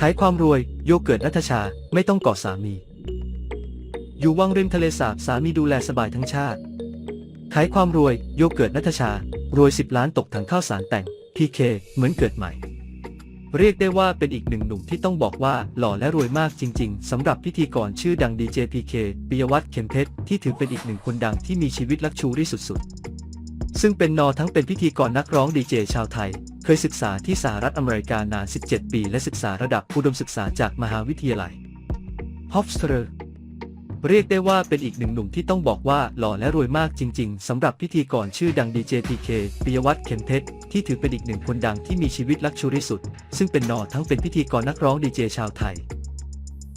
ขายความรวย โยเกิร์ตนัทชา ไม่ต้องกอดสามี อยู่วังริมทะเลสาบสามีดูแลสบายทั้งชาติ ขายความรวย โยเกิร์ตนัทชา รวย 10 ล้านตกถังข้าวสารแต่งพีเคเหมือนเกิดใหม่ เรียกได้ว่าเป็นอีกหนึ่งหนุ่มที่ต้องบอกว่าหล่อและรวยมากจริง ๆสำหรับพิธีกรชื่อดังดีเจพีเคปิยวัฒน์เข็มเพชรที่ถือเป็นอีกหนึ่งคนดังที่มีชีวิตลักชูรี่สุดๆซึ่งเป็นนอทั้งเป็นพิธีกรนักร้องดีเจชาวไทย เคยศึกษาที่สหรัฐอเมริกานาน 17 ปี และศึกษาระดับอุดมศึกษาจากมหาวิทยาลัยฮอฟสเตอร์เรียกได้ว่าเป็นอีกหนึ่งหนุ่มที่ต้องบอกว่าหล่อและรวยมากจริง ๆสำหรับพิธีกรชื่อดังดีเจพีเคปิยวัฒน์เข็มเพชรที่ถือเป็นอีกหนึ่งคนดังที่มีชีวิตลักชูรี่สุด ซึ่งเป็นนอทั้งเป็นพิธีกรนักร้องดีเจชาวไทย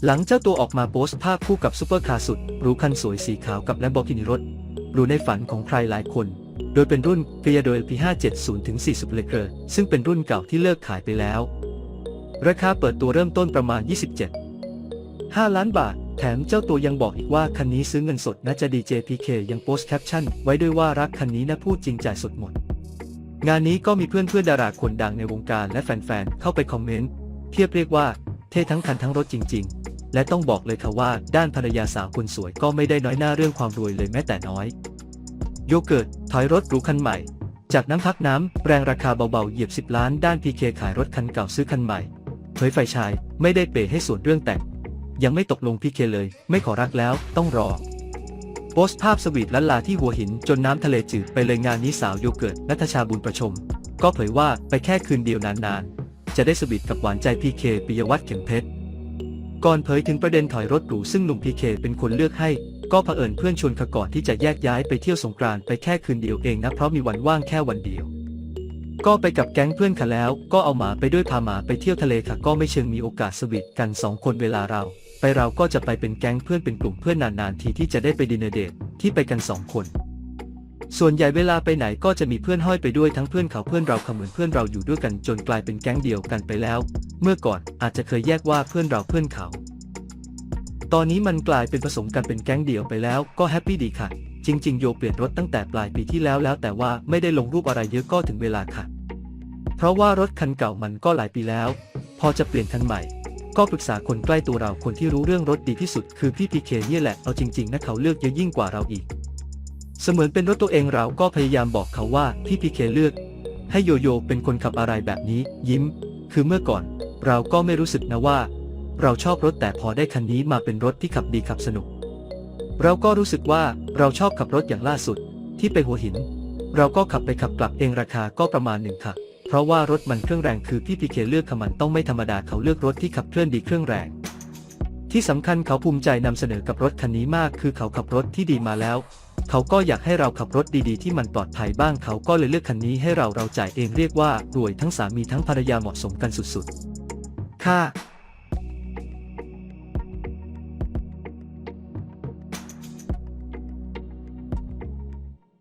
หลังเจ้าตัวออกมาโพสต์ภาพคู่กับซุปเปอร์คาร์สุดหรูคันสวยสีขาวกับแลมโบกินีรถหรูในฝันของใครหลายคน โดยเป็นรุ่นเกียโดย P570 ถึง4 Super Leger ซึ่งเป็นรุ่นเก่าที่เลิกขายไปแล้ว ราคาเปิดตัวเริ่มต้นประมาณ 27 5 ล้านบาท แถมเจ้าตัวยังบอกอีกว่าคันนี้ซื้อเงินสดนะจะดีเจพีเคยังโพสต์แคปชั่นไว้ด้วยว่ารักคันนี้นะพูดจริงจ่ายสดหมด งานนี้ก็มีเพื่อนเพื่อนดาราคนดังในวงการและแฟนๆเข้าไปคอมเมนต์เทียบเรียกว่าเท่ทั้งคันทั้งรถจริง ๆ และต้องบอกเลยค่ะว่าด้านภรรยาสาวคนสวยก็ไม่ได้น้อยหน้าเรื่องความรวยเลยแม้แต่น้อย โยเกิร์ตถอยรถหรูคันใหม่ จากน้ำพักน้ำแรงราคาเบาๆเหยียบ 10 ล้านด้านพีเคขายรถคันเก่าซื้อคันใหม่เผยฝ่ายชายไม่ได้เปย์ให้ส่วนเรื่องแต่ง ยังไม่ตกลงพีเคเลย ไม่ขอรักแล้วต้องรอ โพสต์ภาพสวีทลันลาที่หัวหินจนน้ำทะเลจืดไปเลยงานนี้สาวโยเกิร์ตนัทชาบุญประชม ก็เผยว่าไปแค่คืนเดียวนานๆ จะได้สวีทกับหวานใจพีเคปิยวัฒน์เข็มเพชรก่อนเผยถึงประเด็นถอยรถหรูซึ่งหนุ่มพีเคเป็นคนเลือกให้ ก็เผอิญเพื่อนชวนขก่อนที่จะแยกย้ายไปเที่ยวสงกรานต์ไปแค่คืนเดียวเองนะเพราะมีวันว่างแค่วันเดียว ก็ไปกับแก๊งเพื่อนค่ะแล้ว ก็เอาหมาไปด้วยพาหมาไปเที่ยวทะเลค่ะก็ไม่เชิงมีโอกาสสวีทกันสองคนเวลาเรา ไปเราก็จะไปเป็นแก๊งเพื่อนเป็นกลุ่มเพื่อนนานๆทีที่จะได้ไปดินเนอร์เดทที่ไปกันสองคน ส่วนใหญ่เวลาไปไหนก็จะมีเพื่อนห้อยไปด้วยทั้งเพื่อนเขาเพื่อนเราค่ะเหมือนเพื่อนเราอยู่ด้วยกันจนกลายเป็นแก๊งเดียวกันไปแล้ว เมื่อก่อนอาจจะเคยแยกว่าเพื่อนเราเพื่อนเขา ตอนนี้มันกลายเป็นผสมกันเป็นแก๊งเดียวไปแล้วก็แฮปปี้ดีค่ะ จริง ๆ โยเปลี่ยนรถตั้งแต่ปลายปีที่แล้วแล้วแต่ว่าไม่ได้ลงรูปอะไรเยอะก็ถึงเวลาค่ะ เพราะว่ารถคันเก่ามันก็หลายปีแล้ว พอจะเปลี่ยนคันใหม่ ก็ปรึกษาคนใกล้ตัวเราคนที่รู้เรื่องรถดีที่สุด คือพี่พีเคเนี่ยแหละเอาจริงๆนะเขาเลือกเยอะยิ่งกว่าเราอีก เสมือนเป็นรถตัวเองเราก็พยายามบอกเขาว่าพี่พีเคเลือก ให้โยโย่เป็นคนขับอะไรแบบนี้ ยิ้ม คือเมื่อก่อน เราก็ไม่รู้สึกนะว่า เราชอบรถแต่พอได้คันนี้มาเป็นรถที่ขับดีขับสนุก เราก็รู้สึกว่าเราชอบขับรถอย่างล่าสุด ที่ไปหัวหิน เราก็ขับไปขับกลับเองราคาก็ประมาณหนึ่งค่ะ เพราะว่ารถมันเครื่องแรงคือพี่พีเคเลือกขมันต้องไม่ธรรมดาเขาเลือกรถที่ขับเคลื่อนดีเครื่องแรง ที่สำคัญเขาภูมิใจนำเสนอกับรถคันนี้มากคือเขาขับรถที่ดีมาแล้ว เขาก็อยากให้เราขับรถดีๆ ที่มันปลอดภัยบ้างเขาก็เลยเลือกคันนี้ให้เราเราจ่ายเองเรียกว่ารวยทั้งสามีทั้งภรรยาเหมาะสมกันสุดๆ ค่ะ